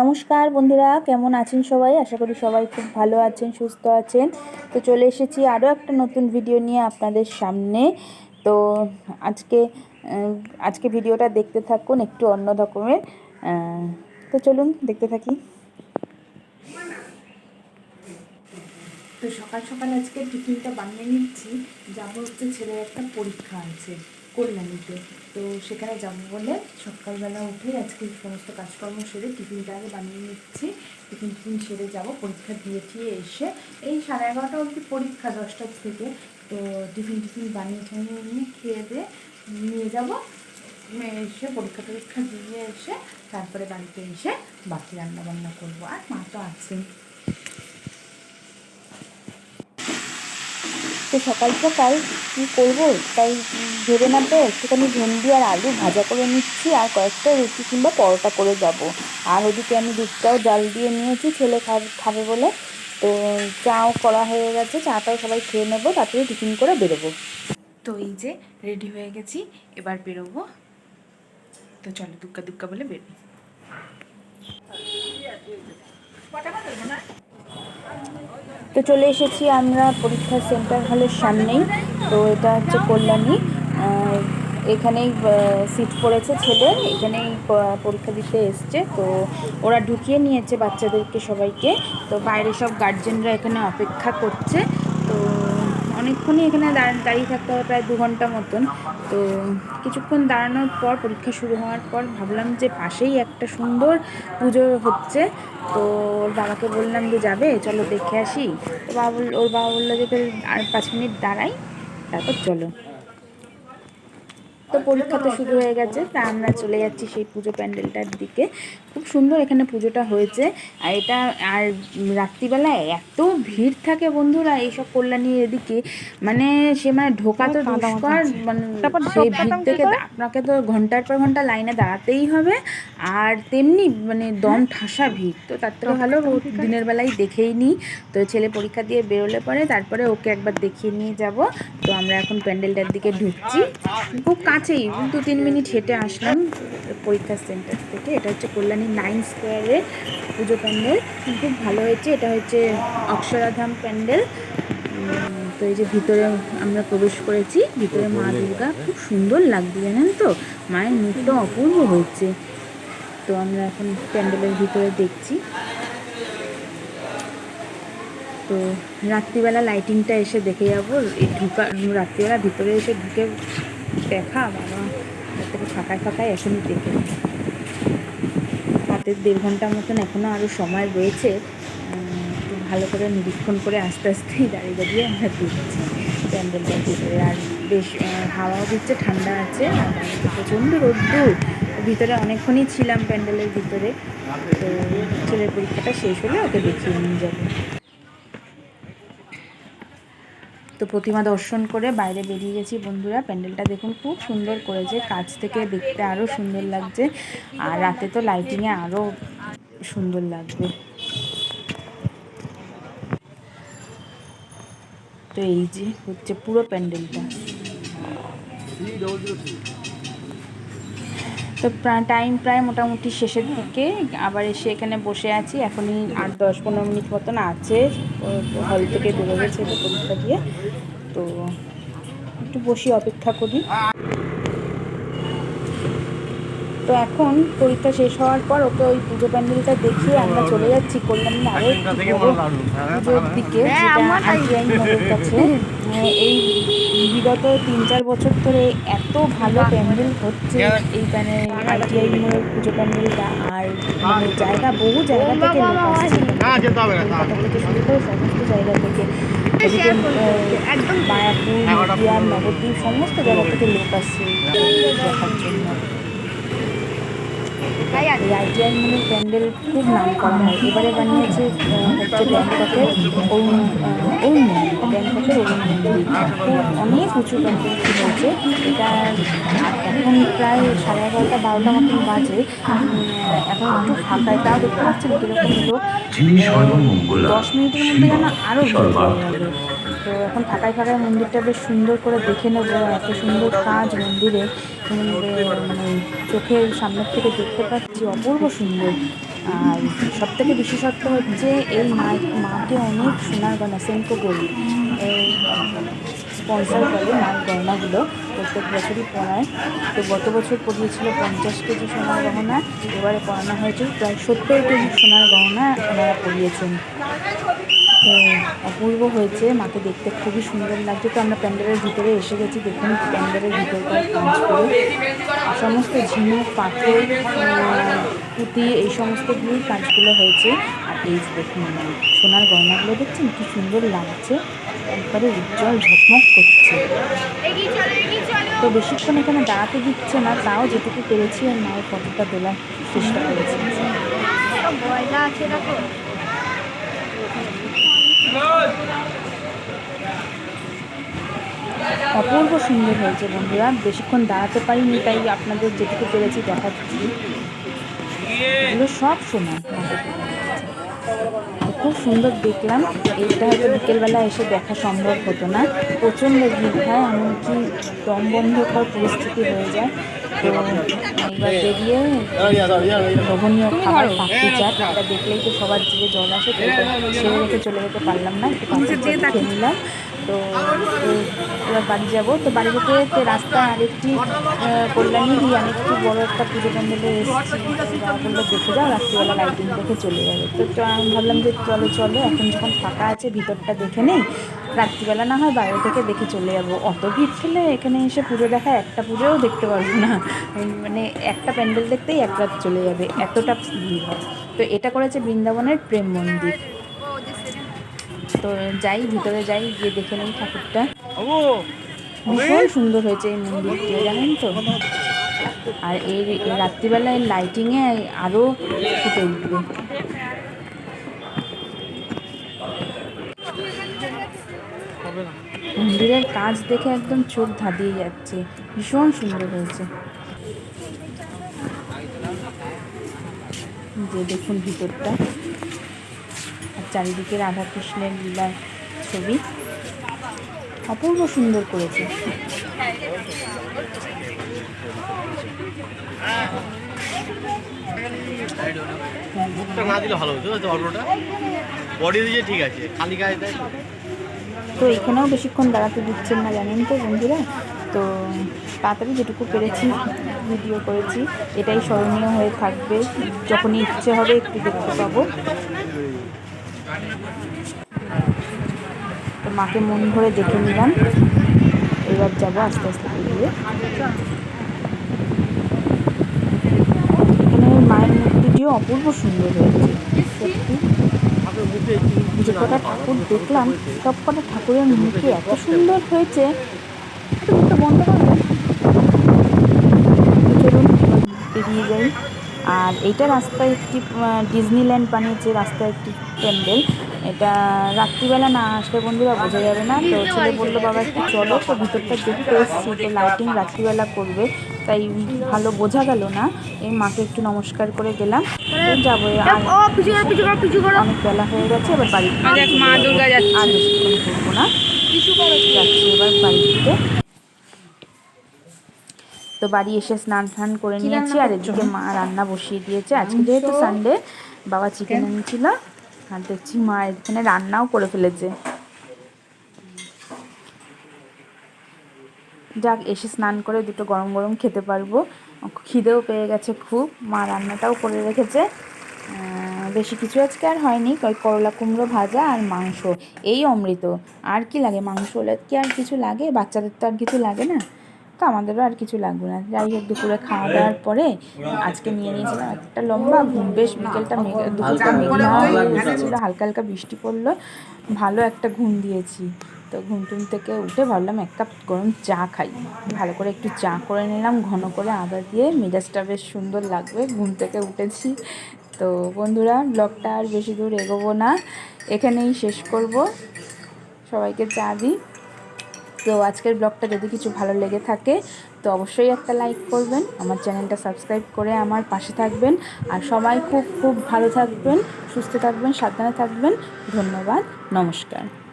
নমস্কার বন্ধুরা, কেমন আছেন সবাই? আশা করি সবাই খুব ভালো আছেন, সুস্থ আছেন। তো চলে এসেছি আরও একটা নতুন ভিডিও নিয়ে আপনাদের সামনে। তো আজকে আজকে ভিডিওটা দেখতে থাকুন একটু অন্য রকমের। তো চলুন দেখতে থাকি। তো সকাল সকাল আজকে টিফিনটা বানিয়ে নিচ্ছি। যাব হচ্ছে ছেলের একটা পরীক্ষা আছে। কল্যাণীতে তো সেখানে যাব বলে সকালবেলা উঠে আজকে সমস্ত কাজকর্ম সেরে টিফিনটা আগে বানিয়ে নিচ্ছি। টিফিন টিফিন সেরে যাব, পরীক্ষা দিয়ে টিয়ে এসে এই সাড়ে এগারোটা অবধি পরীক্ষা দশটার থেকে। তো টিফিন টিফিন বানিয়ে টানিয়ে নিয়ে খেয়ে দিয়ে নিয়ে যাব। এসে পরীক্ষা টরীক্ষা দিয়ে এসে তারপরে বাড়িতে এসে বাকি রান্না বান্না করব। আর মা তো আছেই। তো সকাল সকাল কী করব? তাই ভেবে না পেয়ে একটুখানি ভেন্ডি আর আলু ভাজা করে নিচ্ছি আর কয়েকটা রুটি কিংবা পরোটা করে যাব। আর ওদিকে আমি দুধটাও জাল দিয়ে নিয়েছি ছেলে খাবে খাবে বলে। তো চাও করা হয়ে গেছে চাটাও সবাই খেয়ে নেব তারপরে টিফিন করে বেরোবো। তো এই যে রেডি হয়ে গেছি এবার বেরোবো। তো চলো দুক্কা দুক্কা বলে বেরোই। তো চলে এসেছি আমরা পরীক্ষা সেন্টার হলের সামনেই। তো এটা হচ্ছে কল্যাণী। এখানেই সিট পড়েছে ছেলে। এখানেই পরীক্ষা দিতে এসছে। তো ওরা ঢুকিয়ে নিয়েছে বাচ্চাদেরকে সবাইকে। তো বাইরে সব গার্জেনরা এখানে অপেক্ষা করছে। অনেকক্ষণই এখানে দাঁড়- দাঁড়িয়ে থাকতে হবে, প্রায় দু ঘণ্টা মতন। তো কিছুক্ষণ দাঁড়ানোর পর পরীক্ষা শুরু হওয়ার পর ভাবলাম যে পাশেই একটা সুন্দর পুজো হচ্ছে। তো ওর বাবাকে বললাম যে যাবে, চলো দেখে আসি। তো বাবা বলল ওর বাবা বলল যে আর পাঁচ মিনিট দাঁড়াই, তারপর চলো। তো পরীক্ষা তো শুরু হয়ে গেছে, তা আমরা চলে যাচ্ছি সেই পুজো প্যান্ডেলটার দিকে। খুব সুন্দর এখানে পুজোটা হয়েছে। আর এটা আর রাত্রিবেলায় এত ভিড় থাকে বন্ধুরা এইসব কল্যাণীর এদিকে। মানে সে মানে ঢোকা তো দুষ্কর মানে সেই ভিড় থেকে আপনাকে তো ঘণ্টার পর ঘণ্টা লাইনে দাঁড়াতেই হবে। আর তেমনি মানে দম ঠাসা ভিড় তো তার থেকে ভালো দিনের বেলায় দেখেই নিই তো ছেলে পরীক্ষা দিয়ে বেরোলে পরে তারপরে ওকে একবার দেখিয়ে নিয়ে যাব। তো আমরা এখন প্যান্ডেলটার দিকে ঢুকছি। খুব কাছেই দু তিন মিনিট হেঁটে আসলাম পরীক্ষা সেন্টার থেকে। এটা হচ্ছে কল্যাণী নাইন স্কোয়ারের পুজো প্যান্ডেল। খুব ভালো হয়েছে। এটা হচ্ছে অক্ষরাধাম প্যান্ডেল। তো এই যে ভিতরে আমরা প্রবেশ করেছি, ভিতরে মা দুর্গা। খুব সুন্দর লাগছে, জানেন তো? মায়ের মুখটা অপূর্ব হয়েছে। তো আমরা এখন প্যান্ডেলের ভিতরে দেখছি। তো রাত্রিবেলা লাইটিংটা এসে দেখে যাব। এই ঢুকা রাত্রিবেলা ভিতরে এসে ঢুকে দেখা, বাবা। ফাঁকায় ফাঁকায় এখনই দেখে। হাতে দেড় ঘণ্টা মতন এখনও আরও সময় রয়েছে। একটু ভালো করে নিরীক্ষণ করে আস্তে আস্তেই দাঁড়িয়ে দাঁড়িয়ে আমরা দিচ্ছি প্যান্ডেলটা ভিতরে আর বেশ হাওয়াও দিচ্ছে, ঠান্ডা আছে। প্রচণ্ড রোদ্দুর। ভিতরে অনেকক্ষণই ছিলাম প্যান্ডেলের ভিতরে। তো ছেলের পরীক্ষাটা শেষ হলে ওকে দেখিয়ে নিয়ে যাব। তো প্রতিমা দর্শন করে বাইরে বেরিয়ে গেছি বন্ধুরা। প্যান্ডেলটা দেখুন খুব সুন্দর করেছে, কাছ থেকে দেখতে আরও সুন্দর লাগছে আর রাতে তো লাইটিংয়ে আরও সুন্দর লাগবে। তো এই যে হচ্ছে পুরো প্যান্ডেলটা। তো টাইম প্রায় মোটামুটি শেষের দিকে। আবার এসে এখানে বসে আছি। এখনই আট দশ পনেরো মিনিট মতন আছে। হল থেকে বেরোবে ছেলে পরীক্ষা দিয়ে। তো একটু বসি অপেক্ষা করি। তো এখন পরীক্ষা শেষ হওয়ার পর ওকে ওই পুজো প্যান্ডেলটা দেখিয়ে আমরা চলে যাচ্ছি কল্যাণী আরও পুজোর দিকে। যেটা আইটিআই মোড়ের কাছে। এই বিগত তিন চার বছর ধরে এত ভালো প্যান্ডেল হচ্ছে এই প্যান্ডেল আইটিআই মোড়ের পুজো প্যান্ডেলটা আর মানে জায়গা বহু জায়গা থেকে লোক আসছে। কলকাতা থেকে শুরু করে সমস্ত জায়গা থেকে। মায়াপুর নবদ্বীপ সমস্ত জায়গা থেকে লোক আসছে। দেখার জন্য। এই আইটিআই মনে প্যান্ডেল খুব নাম করা হয়। এবারে বানিয়েছে হচ্ছে ব্যাংককের অরুণ অরুণ ব্যাংককের অরুণ অনেক উঁচু প্যান্ডেল হয়েছে এটা এখন প্রায় সাড়ে এগারোটা বারোটা মতন বাজে। এখন একটু ফাঁকায় তাও দেখতে পাচ্ছেন কীরকম লোক দশ মিনিটের মধ্যে যেন আরও তো এখন ফাঁকায় ফাঁকায় মন্দিরটা বেশ সুন্দর করে দেখে নেব এত সুন্দর কাজ মন্দিরে। মন্দিরে মানে চোখের সামনের থেকে দেখতে পাচ্ছি অপূর্ব সুন্দর। আর সব থেকে বিশেষত্ব হচ্ছে এই মা মাকে অনেক সোনার গয়না গোল্ড এই স্পন্সর করে মার গয়নাগুলো। প্রত্যেক বছরই পরায় তো গত বছর পড়িয়েছিল পঞ্চাশ কেজি সোনার গহনা। এবারে পড়ানো হয়েছে প্রায় সত্তর কেজি সোনার গহনা ওনারা পরিয়েছেন তো অপূর্ব হয়েছে। মাকে দেখতে খুবই সুন্দর লাগছে। তো আমরা প্যান্ডেলের ভিতরে এসে গেছি। দেখুন প্যান্ডেলের ভিতরকার কাজগুলো। সমস্ত ঝিনুক পাথর পুঁতি এই সমস্তগুলোই কাজগুলো হয়েছে। আর এই যে দেখুন সোনার গয়নাগুলো দেখছেন? কি সুন্দর লাগছে। একবারে উজ্জ্বল ঝকমক করছে। তো বেশিক্ষণ এখানে দাঁড়াতে দিচ্ছে না। তাও যেটুকু পেরেছি আর মায়ের ফটোটা তোলার চেষ্টা করেছি। আছে অপূর্ব সুন্দর হয়েছে বন্ধুরা। বেশিক্ষণ দাঁড়াতে পারিনি, তাই আপনাদের যেটুকু পেরেছি দেখাচ্ছি। এগুলো সব সময় খুব সুন্দর দেখলাম। এইটা হয়তো বিকেলবেলা এসে দেখা সম্ভব হতো না। প্রচণ্ড ভিড় হয়, এমনকি দম বন্ধ করার পরিস্থিতি হয়ে যায়। লোভনীয় খাবার পাখি চাট এটা দেখলেই তো সবার জিভে জল আসে ছেড়ে রেখে চলে যেতে পারলাম না। নিলাম। তো এবার বাড়ি যাব। তো বাড়ি যেতে রাস্তায় আরেকটি আহ, কল্যাণীরই আরেকটি বড় একটা পুজো প্যান্ডেলে এসেছি। বলল দেখে যাও রাত্রিবেলা লাইটিং দেখে চলে যাবে। তো আমি ভাবলাম যে চলো চলো এখন যখন ফাঁকা আছে ভিতরটা দেখে নেই রাত্রিবেলা না হয় বাইরে থেকে দেখে চলে যাব। অত ভিড় ঠেলে এখানে এসে পুজো দেখা একটা পুজোও দেখতে পারব না। মানে একটা প্যান্ডেল দেখতেই এক রাত চলে যাবে এতটা ভিড় হয়। তো এটা করেছে বৃন্দাবনের প্রেম মন্দির। তো যাই ভিতরে যাই গিয়ে দেখে নিই ঠাকুরটা। ভীষণ সুন্দর হয়েছে এই মন্দিরটি জানেন তো? আর এই রাত্রিবেলায় লাইটিংয়ে আরও ফুটে উঠবে। মন্দিরের কাজ দেখে একদম চোখ ধাঁধিয়ে যাচ্ছে। ভীষণ সুন্দর হয়েছে। যে দেখুন ভিতরটা। চারিদিকে রাধাকৃষ্ণের লীলার ছবি। অপূর্ব সুন্দর করেছে। মুখটা না দিলে ভালো হতো তো বডি দিয়ে ঠিক আছে খালি গায়ে দেয় তো। তো এখানেও বেশিক্ষণ দাঁড়াতে দিচ্ছেন না জানেন তো বন্ধুরা? তো তাড়াতাড়ি যেটুকু পেরেছি ভিডিও করেছি এটাই স্মরণীয় হয়ে থাকবে। যখনই ইচ্ছে হবে একটু দেখতে পাবো। তো মাকে মন ভরে দেখে নিলাম। এবার যাব আস্তে আস্তে বেরিয়ে। এখানে মায়ের অপূর্ব সুন্দর হয়েছে, সত্যি। যে কটা ঠাকুর দেখলাম, সব কটা ঠাকুরের মুখে এত সুন্দর হয়েছে। বন্ধ করবেন চলুন বেরিয়ে যাই। আর এইটা রাস্তায় একটি ডিজনিল্যান্ড বানিয়েছে রাস্তায় একটি প্যান্ডেল। এটা রাত্রিবেলা না আসলে বন্ধুরা বোঝা যাবে না। তো ছেলে বলল বাবা একটু চলো। তো ভিতরটা দেখতে এসেছি তো লাইটিং রাত্রিবেলা করবে তাই ভালো বোঝা গেল না। এই মাকে একটু নমস্কার করে গেলাম। যাব অনেক বেলা হয়ে গেছে এবার বাড়ি দেখ, মা দুর্গা যাচ্ছে। আর বেশিক্ষণ ঘুরবো না। যাচ্ছি এবার বাড়িতে। তো বাড়ি এসে স্নান টান করে নিয়েছি আর এদিকে মা রান্না বসিয়ে দিয়েছে। আজকে যেহেতু সানডে বাবা চিকেন এনেছিল। আর দেখছি মা এখানে রান্নাও করে ফেলেছে। যাক এসে স্নান করে দুটো গরম গরম খেতে পারব। খিদেও পেয়ে গেছে খুব। মা রান্নাটাও করে রেখেছে। আহ, বেশি কিছু আজকে আর হয়নি। ওই করলা কুমড়ো ভাজা আর মাংস। এই অমৃত। আর কি লাগে? মাংস হলে কি আর কিছু লাগে? বাচ্চাদের তো আর কিছু লাগে না? তো আমাদেরও আর কিছু লাগবে না। যাই হোক দুপুরে খাওয়া দাওয়ার পরে আজকে নিয়ে নিয়েছিলাম একটা লম্বা ঘুম বেশ বিকেলটা মেঘ- দুপুরটা মেঘলা ছিল হালকা হালকা বৃষ্টি পড়ল। ভালো একটা ঘুম দিয়েছি। তো ঘুম টুম থেকে উঠে ভাবলাম এক কাপ গরম চা খাই। ভালো করে একটু চা করে নিলাম ঘন করে আদা দিয়ে। মেজাজটা বেশ সুন্দর লাগবে ঘুম থেকে উঠেছি। তো বন্ধুরা ব্লগটা আর বেশি দূর এগোবো না। এখানেই শেষ করব। সবাইকে চা দিই। তো আজকের ব্লগটা যদি কিছু ভালো লেগে থাকে, তো অবশ্যই একটা লাইক করবেন, আমার চ্যানেলটা সাবস্ক্রাইব করে আমার পাশে থাকবেন, আর সবাই খুব খুব ভালো থাকবেন, সুস্থ থাকবেন, সাবধানে থাকবেন, ধন্যবাদ, নমস্কার।